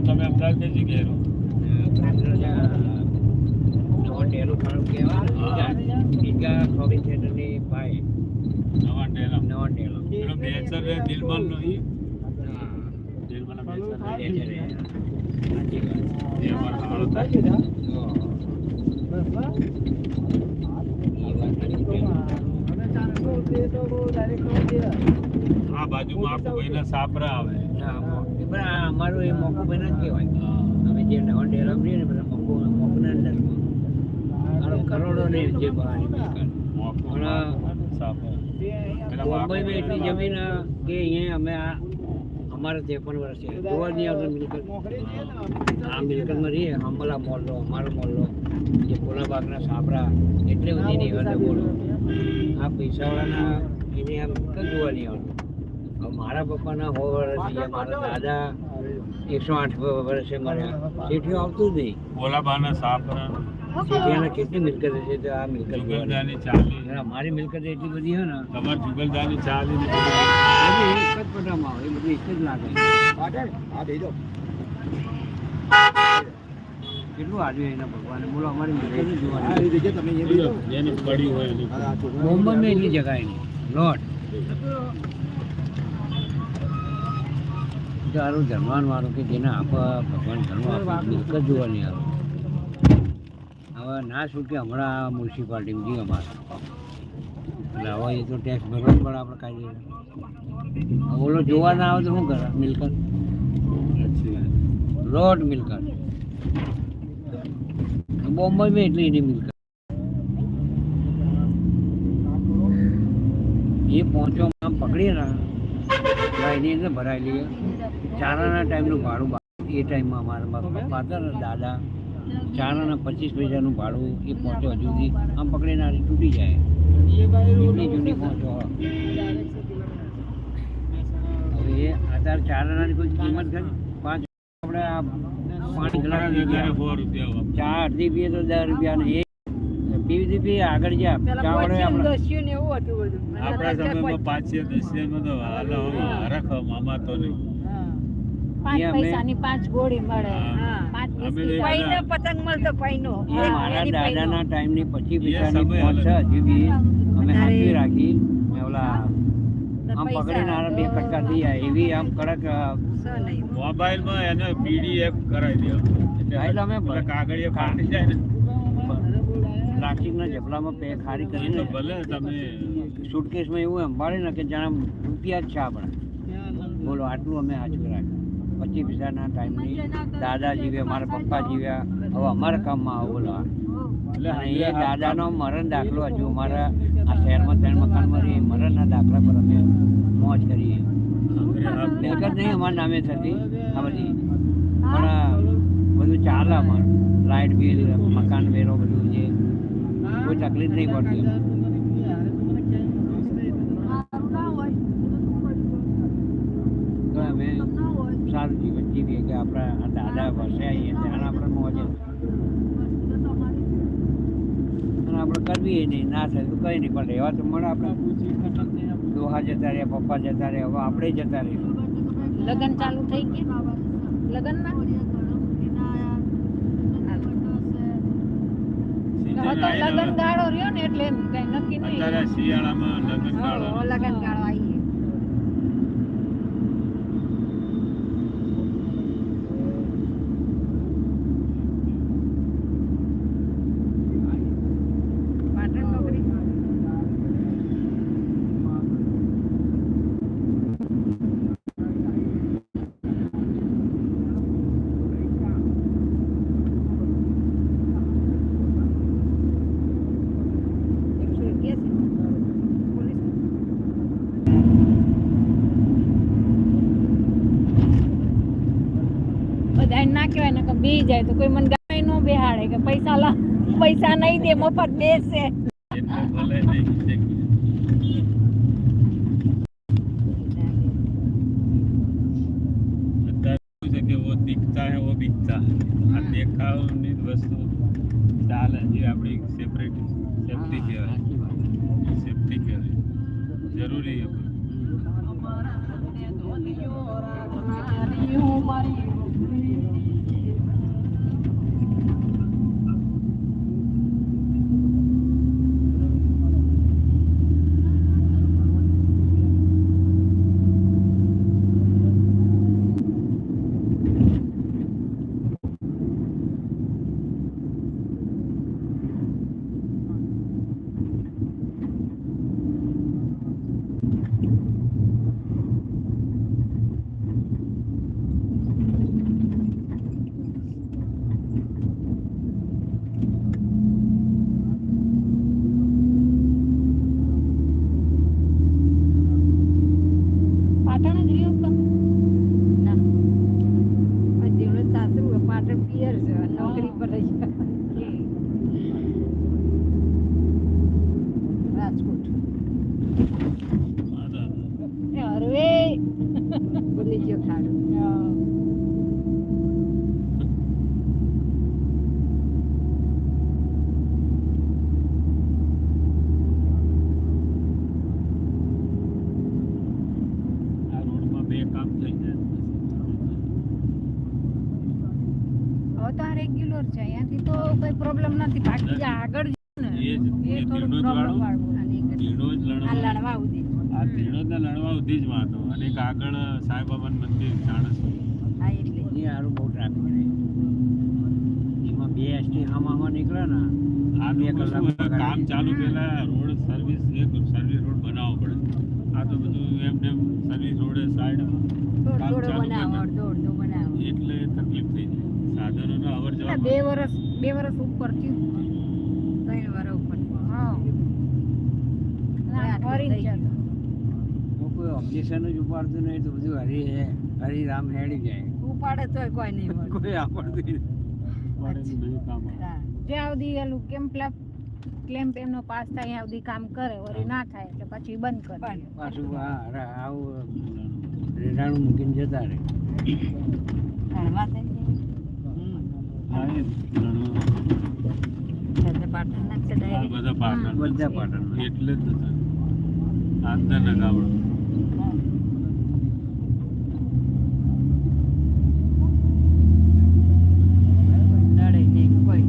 તમે અમદાવાદ કઈ જગ્યાએ રહો ટેલું ફાળું કહેવાય બીજા શોપિંગ નવા ડેલા નવો ટેલો પેલો બાજુમાં આખું ભાઈના સાપરા આવે. અમારું એ મોકું ભાઈ જ કહેવાય. અમે જે નવા ડેવલપ રહીએ ને બધા મોકું મોકુના મારો કરોડો ને જે પણ સાપરા. એટલી જમીન કે અહીંયા અમે આ અમારે ત્રેપન વર્ષ છે ગોવાની આવતું મિલકત આ મિલકતમાં રહીએ હંબલા મોલ્લો અમારો મોલ્લો. જે કોલાબાગના સાપરા એટલે બધી નહીં બોલો. આ પૈસાવાળાના એને આ મિલકત જોવા નહીં આવતું મારા પપ્પાના સો વર્ષ થયા મારા દાદા એકસો આઠ વર્ષે મર્યા શેઠિયું આવતું જ નહીં. કોલાબાના સાપરા શેઠિયાના કેટલી મિલકત છે તો આ મિલકત જોવાની જુગલદાની ચાલી. અમારી મિલકત એટલી બધી છે ને. તમારે જુગલદાની ચાલી ને બધું. એક જ પટામાં આવે એ બધું એક જ લાગે. કેટલું આજે એના ભગવાને? બોલો અમારી મિલકત જ જોવાની જેની પડી હોય એની. મુંબઈમાં એટલી જગાય નહીં. લોટ. તારું જમવાનું વાળું કે જેને આપવા ભગવાન ધર્મ આપે મિલકત જોવાની આવે હવે ના છૂટે હમણાં મ્યુનિસિપાલિટી જી અમારે. એટલે હવે એ તો ટેક્સ ભરવો જ પડે આપણે હવે ઓલો જોવા ના આવે તો શું કરે? મિલકત. રોડ મિલકત. બોમ્બેમાં એટલી એની મિલકત. એ પહોંચો આમ પકડીએ ને એટલે એની અંદર ભરાઈ લઈએ ચારાના ટાઈમનું ભાડું એ ટાઈમમાં અમારા ને દાદા ચારાના પચીસ પૈસાનું ભાડું એ પહોંચો હજુ સુધી આમ પકડીને આરી તૂટી જાય. જૂની જૂની પહોંચો. હવે એ અત્યારે ચારાનાની કોઈ કિંમત ખરી? પાંચ આપણે આ પાણી ગ્લાસ લઈ ગયા રૂપિયા હોય. ચા અડધી પીએ તો દસ રૂપિયા ને એ આગળ જા ચા આપણે આપણા સમયમાં પાંચે દસિયામાં તો હાલો હરખ મામા તો નહીં. પાંચ પૈસાની પાંચ ગોળી મળે. પાંચ પતંગ મળતો પૈનો મારા દાદાના ટાઈમની પચીસ પૈસાની સમય પહોંચ. હજી બી અમે વધારે- રાખી. ઓલા આમ. પકડીને આને બે કટકા થઈ જાય એવી આમ કડક. મોબાઈલમાં એને પીડીએફ કરાવી દો. એટલે અમે પેલા ફાટી જાય ને. પ્લાસ્ટિકના ઝપલામાં પે ખારી કરીને ભલે તમે સુટકેસમાં એવું સંભાળે ને કે જાણે રૂપિયા જ છે આપણે. બોલો આટલું અમે હાજર રાખ્યું પચીસ પૈસાના ટાઈમની દાદા જીવ્યા મારા પપ્પા જીવ્યા હવે અમારા કામમાં આવો બોલો. અને એ દાદાનો મરણ દાખલો હજુ અમારા આ શહેરમાં ત્રણ મકાનમાં રહી મરણના દાખલા પર અમે મોજ કરીએ. મિલકત નહીં અમારા નામે થતી આ બધી. પણ બધું ચાલે અમારું. લાઇટ બિલ મકાન વેરો બધું છે કોઈ તકલીફ નહીં પડતી. તો સારું જીવન જીવીએ કે આપણા દાદા આવીએ ત્યાં આપણે મોજ. અને આપણે કરવીએ નહીં, ના થાય તો કંઈ નહીં, પણ રહેવા તો મળે આપણે. દોહા જતા રહ્યા, પપ્પા જતા રહ્યા, હવે આપણે જતા રહીશું. લગન ચાલુ થઈ ગયા? લગનમાં સીઝન હવે તો આવીને લગન ગાળો રહ્યો ને એટલે એમ કઈ નક્કી નહીં. શિયાળામાં લગન ગાળો લગન ગાળો આવી પાટણ નોકરી એકસો એક્યાસી પોલીસ બધા ના કહેવાય ને કે બે કોઈ મને ગાય નો બેહાડે કે પૈસા લા, પૈસા નહીં દે, મફત બેસે દિખતા હે વો દેખાવની વસ્તુ ચાલે જે આપણી સેપરેટ સેફટી કહેવાય. સેફટી કરે જરૂરી પાટણ જ રહ્યો છો? ના હજી એવડે સાસરું હોય, પાટણ પિયર છે નોકરી પર જ રાજકોટ એ હરવે ભૂલી ગયો ખાડો આ રોડમાં બે કામ થઈ જાય. હવે તો રેગ્યુલર છે. અહીંયાથી તો કોઈ પ્રોબ્લેમ નથી. બાકી જે આગળ છે ને એ જ એ એ થોડું ધીણો જ પ્રોબ્લેમ વાળો વાળું અને એક ધીણો જ આ લણવા ઉધી. આ ધીણો ને લણવા સુધી જ વાંધો અને એક આગળ સાંઈબાબાનું મંદિર ચાણસ હા એટલે. એ સારું બહુ ટ્રાફિક રહે એમાં બે એસટી આમાં નીકળે ને આ બે કલાક કામ ચાલુ પેલા રોડ સર્વિસ એક સર્વિસ રોડ બનાવવો પડે. આ તો બધું એમ એમ સર્વિસ રોડે સાઈડ કામ ચાલુ એટલે તકલીફ થઈ જાય. સાધનોનો અવર જવર બે વર્ષ બે વર્ષ ઉપર થયું ત્રણ વર્ષ ઉપર હા ફરી જાય હું કોઈ ઓબ્જેક્શન જ ઉપાડતું નહીં તો બધું હરી હે હરિરામ હેડી જાય. ઉપાડે તોય કોઈ નહીં કામ આવે. હા. જ્યાં સુધી એનું કેમ પ્લા ક્લેમ એમનો પાસ થાય ત્યાં સુધી કામ કરે વળી ના થાય એટલે પછી બંધ કરે પાછું આવું રેડાણું મૂકીને જતા રહે. બધા પાટણ. એટલે જ નતા ગામડા નગાવડો. ભાઈ નહીં કોઈ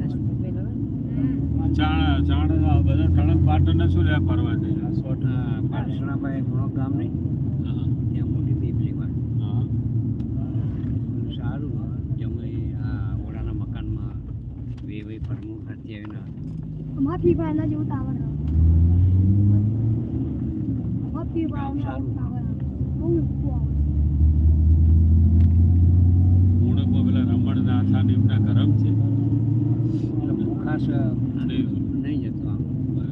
રસ્તો પેલો હમ. ચાણ ચાણ આ બધા સળંગ પાટણ શું લે ફરવા જાય આ સો આ ઘણો ગામ નહીં. હા. ત્યાં મોટી પીપલી હા. સારું જમે આ ઓળાના મકાનમાં વે બે પ્રમુખ અત્યારના અમાર પીવાના જેવું ટાવર. અમાર પીવાના જેવું બહુ ઊંચું પેલા રમણ નાથા ને એમના ગરમ છે. એટલે ખાસ નહીં જતો આમ એટલે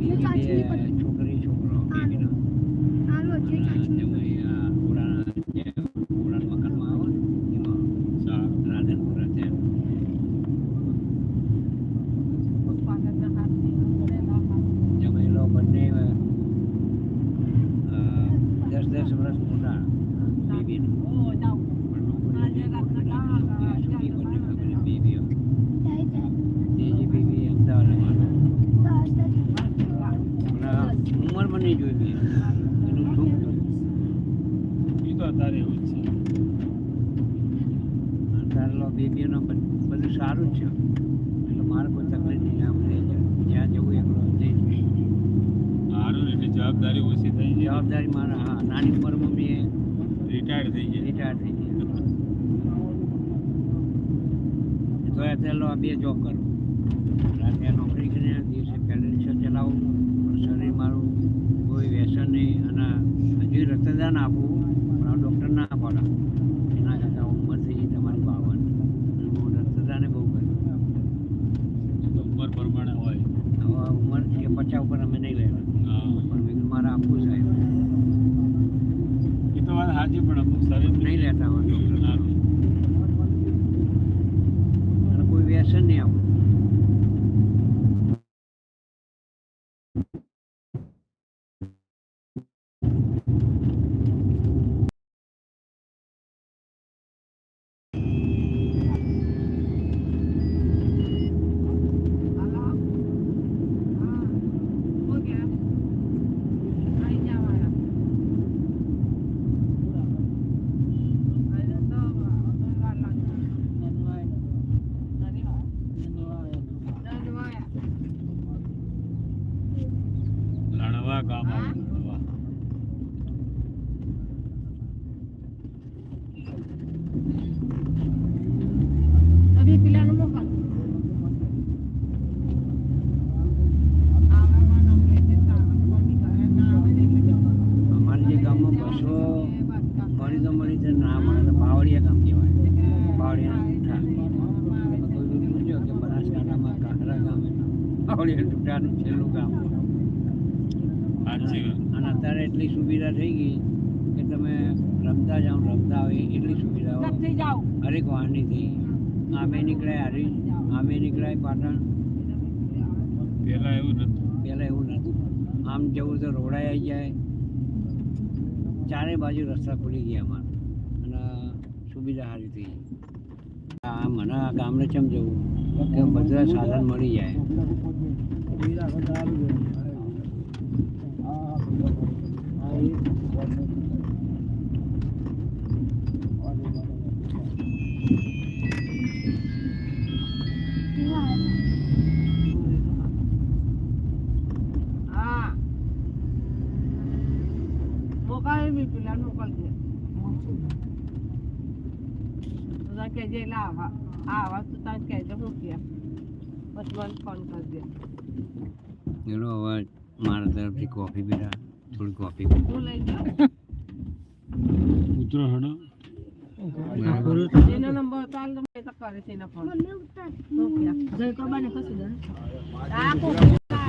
બે ચાચી પણ છોકરી છોકરો બેબીના આલો છે ચાચી જમે આ ઓળાના જે ઓળાના મકાનમાં આવે ને એમાં સારું રાધનપુર ત્યાં પાટણના હાથ નહીં, ઘોડેના હાથ. જમેલો બંને અ, દસ દસ વર્ષ મોટા બેબીને પણ નોકરી જે મોટી છોકરી બંને ખબર બેબીઓ જાય જાય તે જે બેબી અમદાવાદમાં બસ ઓલા ઉંમરમાં નહીં જોઈ મેં એનું સુખ જોયું એ તો અત્યારે એવું છે. અત્યારે બેબીઓનો બધું સારું છે. એટલે મારે કોઈ તકલીફ નહીં. આમ લઈ જાય. જ્યાં જવું એકલો જઈ સારું એટલી જવાબદારી ઓછી થઈ જવાબદારી મારા હા નાની ઉંમરમાં મેં રિટાયર થઈ ગયા. રિટાયર થઈ ગયા. તો અત્યારે આ બે જોબ કરું રાતે નોકરી કરીને દિવસે પેડલ રિક્ષા ચલાવું પણ શરીર મારું કોઈ વ્યસન નહીં અને રક્તદાન આપવું પણ ડૉક્ટર ના પાડે. એના કરતાં ઉંમર થઈ તમારી બાવન. હું રક્તદાને બહુ કર્યું તો ઉંમર પ્રમાણે હોય. હવે ઉંમર એ પચાસ ઉપર અમે નહીં લેવા પણ મેં મારે આપવું સાહેબ એ તો વાત સાચી પણ અમુક શરીર નહીં લેતા હોય ડૉક્ટર કોઈ વ્યસન નહીં મળી તો મળી છે ના મળે તો બાવળિયા ગામ કહેવાય. બાવળિયા ઠૂઠા કોઈ બી પૂછ્યો કે બનાસકાંઠામાં કાંકરા ગામે બાવળિયા ઠૂઠાનું છેલ્લું ગામ અને અત્યારે એટલી સુવિધા થઈ ગઈ કે તમે રમતા જાઓ રમતા આવી એટલી સુવિધા હરેક વાહનીથી આમે નીકળાય હરી આમે નીકળાય પાટણ. પહેલાં એવું નથી પહેલાં એવું નથી આમ જવું તો રોડાઈ આવી જાય. ચારે બાજુ રસ્તા ખુલી ગયા અમારે. અને સુવિધા સારી થઈ આ મને આ ગામને કેમ જવું? કે બધા સાધન મળી જાય? હા. મોકલે બી પેલા મોકલજે તો કે જે લાવા આ વસ્તુ તાર કહેજો મૂક્યા પછી મને ફોન કરજે એનો અવાજ મારા તરફથી કોફી પીરા થોડી કોફી પી હું લઈ જાઉં? ઉત્તરાયણ. એનો નંબર ચાલ તો તો કરે છે એના ફોન ઉતાર જય કબાને કશું દે આ